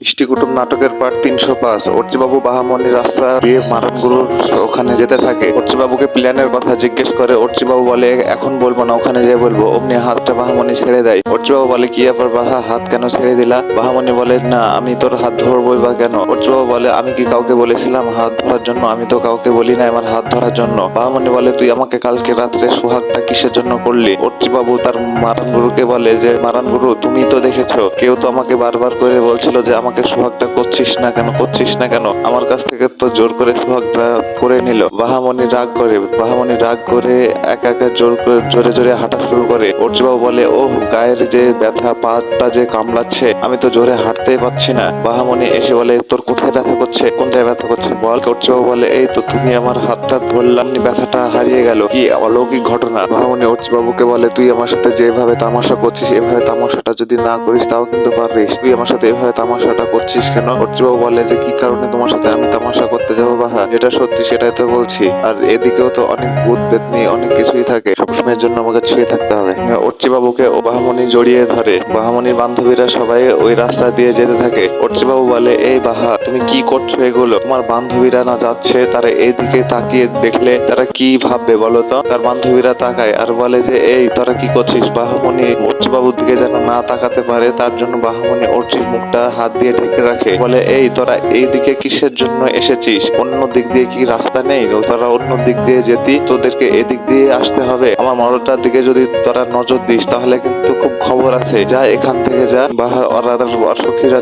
ইষ্টি কুটুম নাটকের পার্ট তিনশো পাঁচ। অর্চিবাবু বাহামণি রাস্তা দিয়ে মারানগুরুর ওখানে যেতে থাকে। অর্চিবাবুকে প্ল্যানের কথা জিজ্ঞেস করে, অর্চিবাবু বলে, এখন বলব না, ওখানে যেয়ে বলব। অমনি হাতটা বাহামণি ছেড়ে দেয়। অর্চিবাবু বলে, কি ব্যাপার বাহা, হাত কেন ছেড়ে দিলা? বাহামণি বলে, না, আমি তোর হাত ধরবই বা কেন? অর্চিবাবু বলে, আমি কি কাউকে বলেছিলাম হাত ধরার জন্য? আমি তো কাউকে বলি না আমার হাত ধরার জন্য। বাহামণি বলে, তুই আমাকে কালকে রাত্রে সোহাগটা কিসের জন্য করলি? অর্চিবাবু তার মারান গুরুকে বলে, যে মারান গুরু তুমি তো দেখেছ, কেউ তো আমাকে বারবার করে বলছিল যে আমাকে সোহাগটা করছিস না কেন, করছিস না কেন? আমার কাছ থেকে তো জোর করে সোহাগটা করে নিল। বাহামণি রাগ করে বাহামণি রাগ করে একা একা জোর করে, জোরে জোরে হাঁটা শুরু করে। অর্চিবাবু বলে ও গায়ের যে ব্যথা, পাটা যে কামড়াচ্ছে, আমি তো জোরে হাঁটতেই পারছি না। বাহামণি এসে বলে, তোর কোথায় ব্যথা করছে? কোনটায় ব্যথা করছে বল? অর্চিবাবু বলে, এই তো তুমি আমার হাতটা ধরলাম, ব্যথাটা হারিয়ে গেল। কি অলৌকিক ঘটনা? বাহামণি অর্চিবাবুকে বলে, তুই আমার সাথে যেভাবে তামাশা করছিস, এভাবে তামাশাটা যদি না করিস, তাও কিন্তু পারবিস তুই আমার সাথে এভাবে তামাশাটা করছিস কেন? অর্চিবাবু বলে যে, কি কারণে তোমার সাথে আমি তামাশা করতে যাব বাহা? যেটা সত্যি সেটাই তো বলছি। আর এদিকেও তো অনেক ভূত বেতনি অনেক কিছুই থাকে। সবসময়ের জন্য আমাকে ছুঁয়ে থাকতে হবে। অর্চিবাবুকে ও বাহামণি জড়িয়ে ধরে। বাহামণির বান্ধবীরা সবাই ওই রাস্তা দিয়ে যেতে থাকে। অর্চিবাবু বলে, এই বাহা, তুমি কি করছ এগুলো? তোমার বান্ধবীরা না যাচ্ছে, তারা এইদিকে তাকিয়ে দেখলে তারা কি ভাববে বলো তো? তার বান্ধবীরা তাকায় আর বলে যে, এই, তারা কি করছিস? বাহামণি অর্চিবাবুর দিকে যেন না তাকাতে পারে, তার জন্য বাহামণি অর্চির মুখটা হাত দিয়ে ঢেকে রাখে। বলে, এই, তোরা এই দিকে কিসের জন্য এসেছিস? অন্য দিক দিয়ে কি রাস্তা নেই? তোরা অন্য দিক দিয়ে যেতি, তোদেরকে এদিক দিয়ে আসতে হবে। আমার মরটার দিকে যদি তোরা নজর দিস, তাহলে কিন্তু খুব খবর আছে। যা এখান থেকে যা। বাহা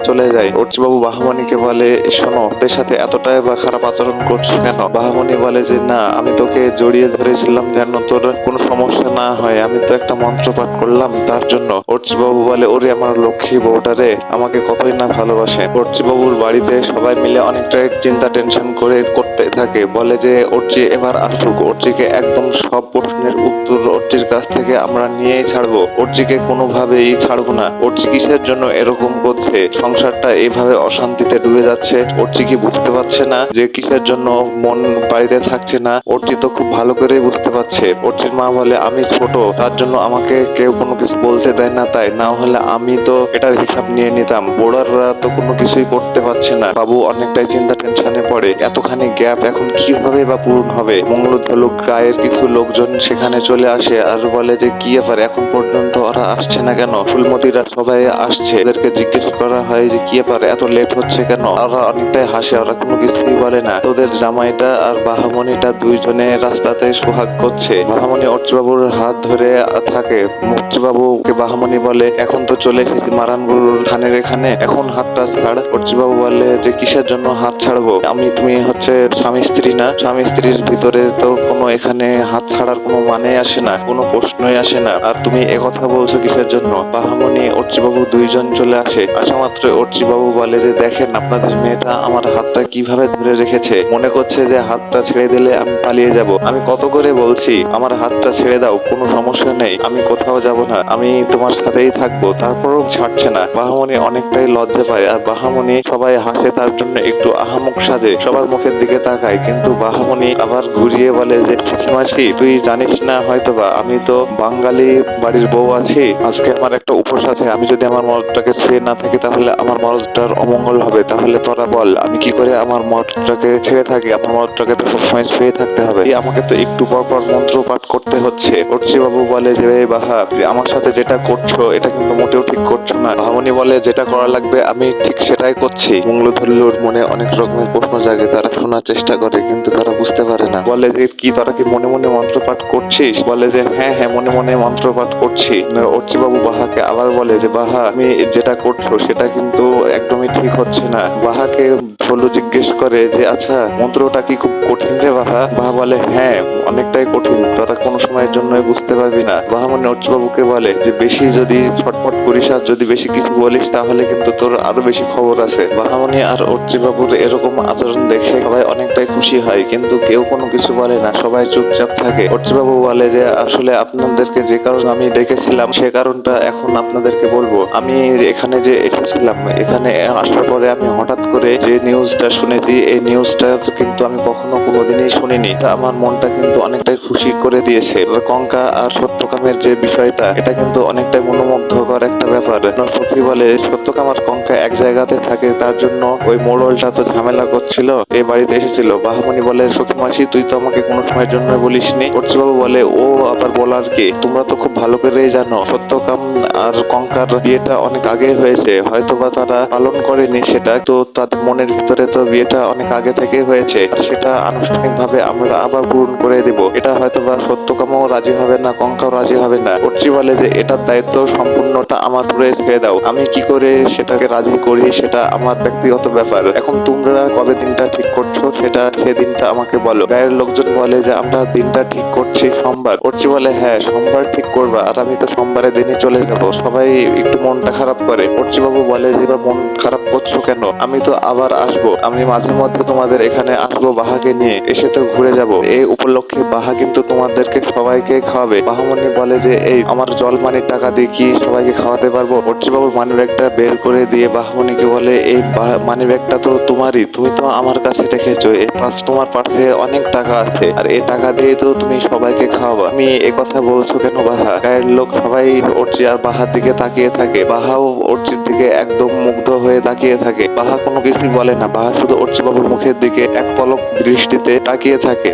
চলে যায়। অর্চিবাবু বাহামণিকে বলে, শোনো ওদের সাথে এতটাই বা খারাপ আচরণ করছ কেন? বাহামণি বলে যে, না, আমি তোকে জড়িয়ে ধরেছিলাম যেন তোর কোনো সমস্যা না হয়। আমি তো একটা মন্ত্র পাঠ করলাম তার জন্য। অর্চিবাবু বলে, ওরে আমার লক্ষ্মী বউটা রে, আমাকে কতই না ভালোবাসে। অর্চিবাবুর বাড়িতে সবাই মিলে অনেকটাই চিন্তা, টেনশন করে করতে থাকে। বলে যে, অর্চি, এবার আসুক। অর্চিকে একদম সব প্রশ্নের উত্তর অর্চির কাছ থেকে আমরা নিয়েই ছাড়বো। অর্চিকে কোনোভাবেই ছাড়বো না। অর্চি কিসের জন্য এরকম করছে? সংসারটা এইভাবে অশান্তিতে ডুবে যাচ্ছে। অর্চি কি বুঝতে পারছে না যে, কিসের জন্য মন বাড়িতে থাকছে না? অর্চি তো খুব ভালো করেই বুঝতে পারছে। অর্চির মা বলে, আমি ছোট, তার জন্য আমাকে কেউ কোনো কিছু বলতে দেয় না তাই। না হলে আমি তো এটার হিসাব নিয়ে নিতাম। বোর্ডাররা তো কোনো কিছুই করতে পারছে না। বাবু অনেকটাই চিন্তা টেনশনে পড়ে। এতখানি গ্যাপ এখন কীভাবে বা পূরণ হবে? মঙ্গলধলুক গায়ের কিছু লোকজন সেখানে চলে আসে আর বলে যে, কি ব্যাপার? এখন পর্যন্ত ওরা আসছে না কেন? ফুলমতিরা সবাই আসছে। ওদেরকে জিজ্ঞেস করা হয় যে, কি ব্যাপার? এত লেট হচ্ছে কেন? ওরা অনেকটাই হাসে। ওরা কোনো কিছুই বলে না। তোদের জামাইটা আর বাহামণিটা দুইজনে রাস্তাতে সোহাগ করছে। বাহামণি অর্চবাবুর হাত ধরে থাকে। অর্চবাবুকে বাহামণি বলে, এখন তো চলে এসেছি মারানগুরুর থানের এখানে। এখন হাতটা ছাড় অর্চিবাবু বলে যে কিসের জন্য হাত ছাড়বো? আমি, তুমি হচ্ছে স্বামী স্ত্রী না, স্বামী স্ত্রীর ভিতরে তো কোনো এখানে হাত ছাড়ার কোনো মানে আসে না, কোনো প্রশ্নই আসে না। আর তুমি একথা বলছো কিসের জন্য? বাহামণি অর্চিবাবু দুইজন চলে আসে। আসা মাত্র অর্চিবাবু বলে যে, দেখেন, আপনাদের মেয়েটা আমার হাতটা কীভাবে ধরে রেখেছে? মনে করছে যে হাতটা ছেড়ে দিলে আমি পালিয়ে যাব। আমি কত করে বলছি, আমার হাতটা ছেড়ে দাও, কোনো সমস্যা নেই, আমি কোথাও যাব না, আমি তোমার সাথেই থাকব, তারপরও ছাড়ছে না। বাহামণি অনেকটাই লজ্জা পায়। আর বাহামণি সবাই হাসে, তার জন্য একটু আহামক সাজে, সবার মুখের দিকে তাকায়। কিন্তু বাহামণি আবার ঘুরিয়ে বলে যে মাসি তুই জানিস না হয়তোবা আমি তো বাঙালি বাড়ির বউ আছি। আজকে আমার একটা উপোস আছে। আমি যদি আমার মরদটাকে ছুঁয়ে না থাকি, তাহলে আমার মরদটার অমঙ্গল হবে। তাহলে তোরা বল, আমি কি করে আমার মরদটাকে ছেড়ে থাকি? আমার মরদটাকে তো সবসময় ছুঁয়ে থাকতে হবে। আমাকে তো একটু পর পর মন্ত্র পাঠ করতে হচ্ছে। অর্চি বাবু বলে যে "এই বাহা যে আমার সাথে যেটা করছ, এটা কিন্তু মোটেও ঠিক করছ না। ভামনি বলে, যেটা করা লাগবে, আমি ঠিক সেটাই করছি। মঙ্গলধল্লুর মনে অনেক রকমের প্রশ্ন জাগে, তারা শোনার চেষ্টা করে, কিন্তু তারা বুঝতে পারে না। বলে যে, কি, তারা কি মনে মনে মন্ত্র পাঠ করছিস? বলে যে হ্যাঁ হ্যাঁ মনে মনে মন্ত্র পাঠ করছি। অর্চি বাবু বাহাকে আবার বলে যে, বাহা, আমি যেটা করছ, সেটা কিন্তু একদমই ঠিক হচ্ছে না। বাহাকে ভোলু জিজ্ঞেস করে যে আচ্ছা মন্ত্রটা কি খুব কঠিন রে বাহা বাহা বলে হ্যাঁ অনেকটাই কঠিন। তোরা কোনো সময়ের জন্য বুঝতে পারবি না। বাহা মানে অর্চবাবুকে বলে যে, বেশি যদি ছটফট করিস আর যদি বেশি কিছু বলিস, তাহলে কিন্তু তোর আরও বেশি খবর আছে। বাহামণি আর অর্চিবাবুর এরকম আচরণ দেখে সবাই অনেকটাই খুশি হয়, কিন্তু কেউ কোনো কিছু বলে না, সবাই চুপচাপ থাকে। অর্চিবাবু বলে যে, আসলে আপনাদেরকে যে কারণ আমি ডেকেছিলাম, সে কারণটা এখন আপনাদেরকে বলব। আমি এখানে যে এসেছিলাম, এখানে আসার পরে আমি হঠাৎ করে যে নিউজটা শুনেছি এই নিউজটা কিন্তু আমি কখনো কোনোদিনই শুনিনি। আমার মনটা কিন্তু অনেকটাই খুশি করে দিয়েছে। কঙ্কা আর সত্যকামের যে বিষয়টা, এটা কিন্তু অনেকটাই মনোমুগ্ধকর একটা ব্যাপার। সখী বলে, সত্যকাম আর কঙ্কা এক জায়গাতে থাকে, তার জন্য ওই মোড়লটা তো ঝামেলা করছিল এই বাড়িতে এসেছিল। বাহামণি বলে সখী মাসি তুই তো আমাকে কোনো সময়ের জন্য বলিসনি। বাবু বলে, ও আবার বলার কি? তোমরা তো খুব ভালো করেই জানো, সত্যকাম আর কঙ্কার বিয়েটা অনেক আগে হয়েছে। হয়তোবা তারা পালন করেনি সেটা, তো তাদের মনের ভিতরে তো বিয়েটা অনেক আগে থেকে হয়েছে, সেটা আনুষ্ঠানিকভাবে আমরা আবার পূরণ করে দেব। এটা হয়তোবা সত্যকামও রাজি হবে না, কঙ্কাও রাজি হবে না। কর্তৃ বলে যে এটার দায়িত্ব সম্পূর্ণটা আমার উপরে ছেড়ে দাও। আমি কি করে সেটাকে রাজি করি, সেটা আমার ব্যক্তিগত ব্যাপার। এখন তোমরা কবে দিনটা ঠিক করছ, সেটা সেদিনটা আমাকে বলো। গায়ের লোকজন বলে যে আমরা দিনটা ঠিক করছি সোমবার। কর্তৃ বলে হ্যাঁ সোমবার ঠিক করবা। আর আমি তো সোমবারের দিনে চলে যাব। সবাই একটু মনটা খারাপ করে। বাবু বলে, যে মন খারাপ করছ কেন? আমি তো আবার আসব। আমি মাঝে মধ্যে তোমাদের এখানে আসব বাহাকে নিয়ে। এসে তো ঘুরে যাব। এই উপলক্ষে বাহা কিন্তু তোমাদেরকে সবাইকে খাওয়াবে। বাহামণি বলে যে, এই, আমার জলপানির টাকা দিয়ে কি সবাইকে খাওয়াতে পারব? বাবুর মানি ব্যাগটা বের করে দিয়ে বাহামণিকে বলে, এই মানি ব্যাগটা তো তোমারই। তুমি তো আমার কাছে রেখেছো। এই পাঁচ তোমার পাশে অনেক টাকা আছে। আর এই টাকা দিয়ে তো তুমি সবাইকে খাওয়াবা। আমি এ কথা বলছো কেন বাহা? গায়ের লোক সবাই অর্চি আর বাহার দিকে তাকিয়ে থাকে। বাহাও অর্চির দিকে একদম মুগ্ধ হয়ে তাকিয়ে থাকে। বাহা কোনো কিছুই বলে না বাহার শুধু অর্চিবাবুর মুখের দিকে এক পলক দৃষ্টিতে তাকিয়ে থাকে।